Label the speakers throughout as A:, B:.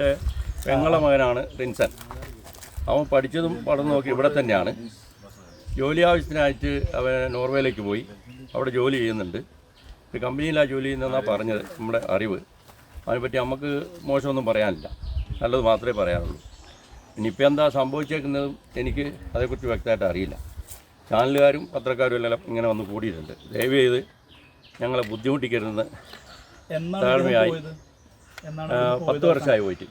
A: എന്റെ പെങ്ങളെ മകനാണ് റിൻസൻ അവൻ പഠിച്ചതും പഠനം നോക്കി ഇവിടെ തന്നെയാണ്. ജോലി ആവശ്യത്തിനായിട്ട് അവൻ നോർവേയിലേക്ക് പോയി. അവിടെ ജോലി ചെയ്യുന്നുണ്ട്. ഒരു കമ്പനിയിലാണ് ജോലി ചെയ്യുന്നതെന്നാണ് പറഞ്ഞത് നമ്മുടെ അറിവ്. അതിനെപ്പറ്റി നമുക്ക് മോശമൊന്നും പറയാനില്ല. നല്ലത് മാത്രമേ പറയാനുള്ളൂ ഇനിയിപ്പോൾ എന്താ സംഭവിച്ചേക്കുന്നതും എനിക്ക് അതേക്കുറിച്ച് വ്യക്തമായിട്ട് അറിയില്ല. ചാനലുകാരും പത്രക്കാരും എല്ലാം ഇങ്ങനെ വന്ന് കൂടിയിട്ടുണ്ട്. ദയവ് ചെയ്ത് ഞങ്ങളെ ബുദ്ധിമുട്ടിക്കരുതെന്ന് താഴ്മയായി പത്ത് വർഷമായി പോയിട്ട്.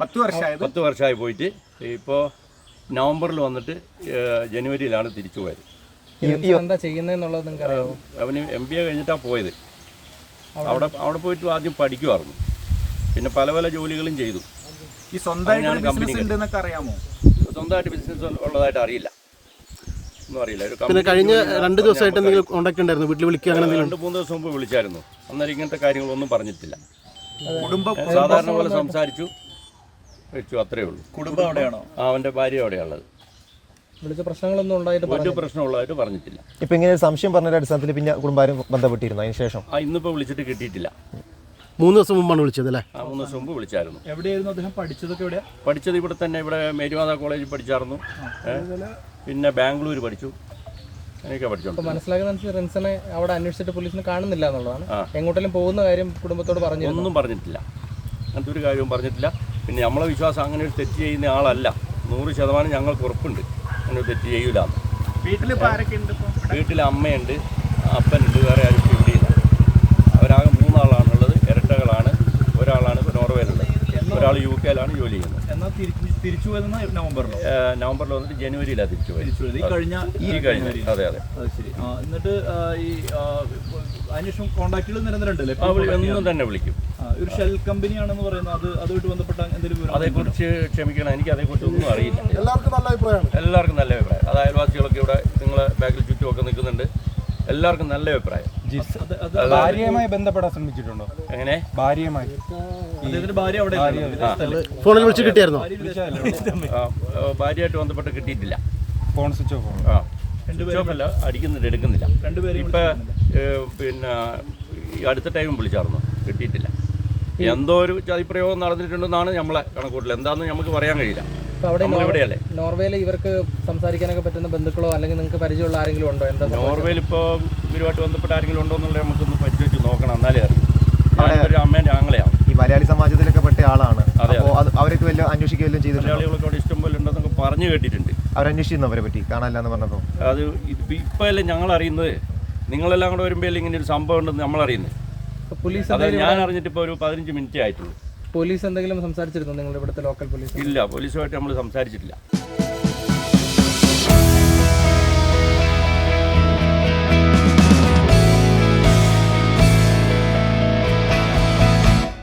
B: പത്ത് വർഷമായി
A: പത്ത് വർഷമായി പോയിട്ട് ഇപ്പോൾ നവംബറിൽ വന്നിട്ട് ജനുവരിയിലാണ് തിരിച്ചു പോയത്.
C: എന്താ ചെയ്യുന്നതെന്നുള്ളത് നിങ്ങൾക്ക് അറിയാമോ
A: അവന് എം ബി എ കഴിഞ്ഞിട്ടാണ് പോയത്. അവിടെ? അവിടെ പോയിട്ട് ആദ്യം പഠിക്കുമായിരുന്നു പിന്നെ പല പല ജോലികളും ചെയ്തു.
B: ഈ സ്വന്തമായിട്ട് ബിസിനസ് ഉണ്ടെന്നൊക്കെ അറിയാമോ?
A: സ്വന്തമായിട്ട് ബിസിനസ് ഉള്ളതായിട്ട് അറിയില്ല. ഒന്നും അറിയില്ല.
D: പിന്നെ കഴിഞ്ഞ രണ്ട് ദിവസമായിട്ട് എന്തെങ്കിലും കോണ്ടാക്ട് ഉണ്ടായിരുന്നു? വീട്ടിൽ വിളിക്കുക അങ്ങനെ
A: രണ്ട് മൂന്ന് ദിവസം മുമ്പ് വിളിച്ചായിരുന്നു. അന്നേരം ഇങ്ങനത്തെ കാര്യങ്ങളൊന്നും പറഞ്ഞിട്ടില്ല.
B: കുടുംബം
A: സാധാരണ പോലെ സംസാരിച്ചു. വെച്ചു അത്രേ ഉള്ളൂ.
E: കുടുംബം അവിടെയാണോ?
A: അവന്റെ അവന്റെ ഭാര്യ അവിടെയുള്ളത്
C: വിളിച്ച പ്രശ്നങ്ങളൊന്നും ഉണ്ടായിട്ട്
A: ഒരു പ്രശ്നമുള്ളതായിട്ട് പറഞ്ഞിട്ടില്ല.
F: ഇപ്പൊ ഇങ്ങനെ ഒരു സംശയം പറഞ്ഞ അടിസ്ഥാനത്തിൽ പിന്നെ കുടുംബാരും ബന്ധപ്പെട്ടിരുന്നു അതിന് ശേഷം.
A: ആ ഇന്നിപ്പോൾ വിളിച്ചിട്ട് കിട്ടിയിട്ടില്ല.
D: മൂന്ന് ദിവസം മുമ്പാണ് വിളിച്ചത് അല്ലേ?
A: ആ മൂന്ന് ദിവസം മുമ്പ് വിളിച്ചായിരുന്നു.
E: എവിടെയായിരുന്നു അദ്ദേഹം പഠിച്ചതൊക്കെ എവിടെയാ?
A: പഠിച്ചത് ഇവിടെ തന്നെ ഇവിടെ മേരുമാത കോളേജിൽ പഠിച്ചായിരുന്നു. പിന്നെ ബാംഗ്ലൂർ പഠിച്ചു.
C: മനസ്സിലാക്കുന്ന റിൻസനെ അവിടെ അന്വേഷിച്ചിട്ട് പോലീസിന് കാണുന്നില്ല എന്നുള്ളതാണ്.
A: ആ.
C: എങ്ങോട്ടെങ്കിലും പോകുന്ന കാര്യം കുടുംബത്തോട് പറഞ്ഞു
A: ഒന്നും പറഞ്ഞിട്ടില്ല. അങ്ങനത്തെ ഒരു കാര്യവും പറഞ്ഞിട്ടില്ല. പിന്നെ നമ്മളെ വിശ്വാസം അങ്ങനെ ഒരു തെറ്റ് ചെയ്യുന്ന ആളല്ല. നൂറ് ശതമാനം ഞങ്ങൾക്ക് ഉറപ്പുണ്ട്. അങ്ങനെ തെറ്റ് ചെയ്യൂല
B: വീട്ടിൽ
A: വീട്ടിൽ അമ്മയുണ്ട് അപ്പനുണ്ട് വേറെ ആരും കെയിലാണ് ജോലി ചെയ്യുന്നത്.
E: എന്നാൽ തിരിച്ചു തിരിച്ചു പോയതെന്നാ നവംബറിലോ?
A: നവംബറിൽ വന്നിട്ട് ജനുവരിയിലാണ് തിരിച്ചു പോയത്
E: ഈ കഴിഞ്ഞ
A: ഈ കഴിഞ്ഞ അതെ അതെ.
E: അത് ശരി. എന്നിട്ട് ഈ അതിനുശേഷം
A: ആ വിളി എന്നും തന്നെ വിളിക്കും.
E: ഒരു ഷെൽ കമ്പനിയാണെന്ന് പറയുന്നത് അത് അതുമായിട്ട് ബന്ധപ്പെട്ട എന്തെങ്കിലും
A: അതേക്കുറിച്ച് ക്ഷമിക്കണം. എനിക്ക് അതേക്കുറിച്ച് ഒന്നും അറിയില്ല.
D: എല്ലാവർക്കും നല്ല അഭിപ്രായമാണ്.
A: എല്ലാവർക്കും നല്ല അഭിപ്രായം. അത് അയൽവാസികളൊക്കെ ഇവിടെ നിങ്ങളെ ബാക്കിൽ ചുറ്റുമൊക്കെ നിൽക്കുന്നുണ്ട്. എല്ലാവർക്കും നല്ല അഭിപ്രായം.
G: ഭാര്യയുമായി ബന്ധപ്പെടാൻ ശ്രമിച്ചിട്ടുണ്ടോ?
A: എങ്ങനെ?
G: ഭാര്യയുമായി.
E: ഭാര്യ അവിടെ
D: ഫോണിൽ വിളിച്ച് കിട്ടിയായിരുന്നോ?
A: ഭാര്യയായിട്ട് ബന്ധപ്പെട്ട് കിട്ടിയിട്ടില്ല.
G: ഫോൺ സ്വിച്ച് ഓഫ്
A: ആ സ്വിച്ച് ഓഫ് അല്ല അടിക്കുന്നില്ല എടുക്കുന്നില്ല.
E: രണ്ടുപേരും
A: ഇപ്പൊ പിന്നെ അടുത്ത ടൈം വിളിച്ചായിരുന്നു കിട്ടിയിട്ടില്ല. എന്തോ ഒരു ചതിപ്രയോഗം നടന്നിട്ടുണ്ടെന്നാണ് നമ്മളെ കണക്കൂട്ടൽ എന്താണെന്ന് നമുക്ക് പറയാൻ കഴിയില്ല.
C: അവിടെ നോർവേയിൽ ഇവർക്ക് സംസാരിക്കാനൊക്കെ പറ്റുന്ന ബന്ധുക്കളോ അല്ലെങ്കിൽ നിങ്ങൾക്ക് പരിചയമുള്ള ആരെങ്കിലും ഉണ്ടോ? എന്താ
A: നോർവേയിൽ ഇപ്പോൾ ഇവരുമായിട്ട് ബന്ധപ്പെട്ട ആരെങ്കിലും ഉണ്ടോ എന്നുള്ളത് നമുക്കൊന്ന് പരിശോധിച്ച് നോക്കണം. എന്നാലേ അറിയൂ. ഒരു അമ്മേന്റെ ആങ്ങളെയാണ്.
F: ഈ മലയാളി സമാജത്തിലൊക്കെ പെട്ട ആളാണ്.
A: അതെ,
F: അപ്പോൾ അത് അവരൊക്കെ വല്ല അന്വേഷിക്കുക ചെയ്തിട്ടുണ്ട്?
A: മലയാളികളൊക്കെ അവിടെ ഇഷ്ടം പോലെ ഉണ്ടെന്നൊക്കെ പറഞ്ഞു കേട്ടിട്ടുണ്ട്.
F: അവരന്വേഷിക്കുന്നു അവരെ പറ്റി? കാണാനില്ലെന്ന് പറഞ്ഞപ്പോൾ
A: അത് ഇപ്പം അല്ലേ ഞങ്ങൾ അറിയുന്നത് നിങ്ങളെല്ലാം കൂടെ വരുമ്പോൾ ഇങ്ങനെ ഒരു സംഭവം ഉണ്ടെന്ന് നമ്മൾ അറിയുന്നത്
C: പോലീസ്
A: ഞാൻ അറിഞ്ഞിട്ട് ഇപ്പോൾ ഒരു പതിനഞ്ച് മിനിറ്റ് ആയിട്ടുള്ളൂ.
C: പോലീസ് എന്തെങ്കിലും സംസാരിച്ചിരുന്നോ നിങ്ങളുടെ ഇവിടുത്തെ ലോക്കൽ പോലീസ്
A: ഇല്ല പോലീസുമായിട്ട് നമ്മൾ സംസാരിച്ചിട്ടില്ല.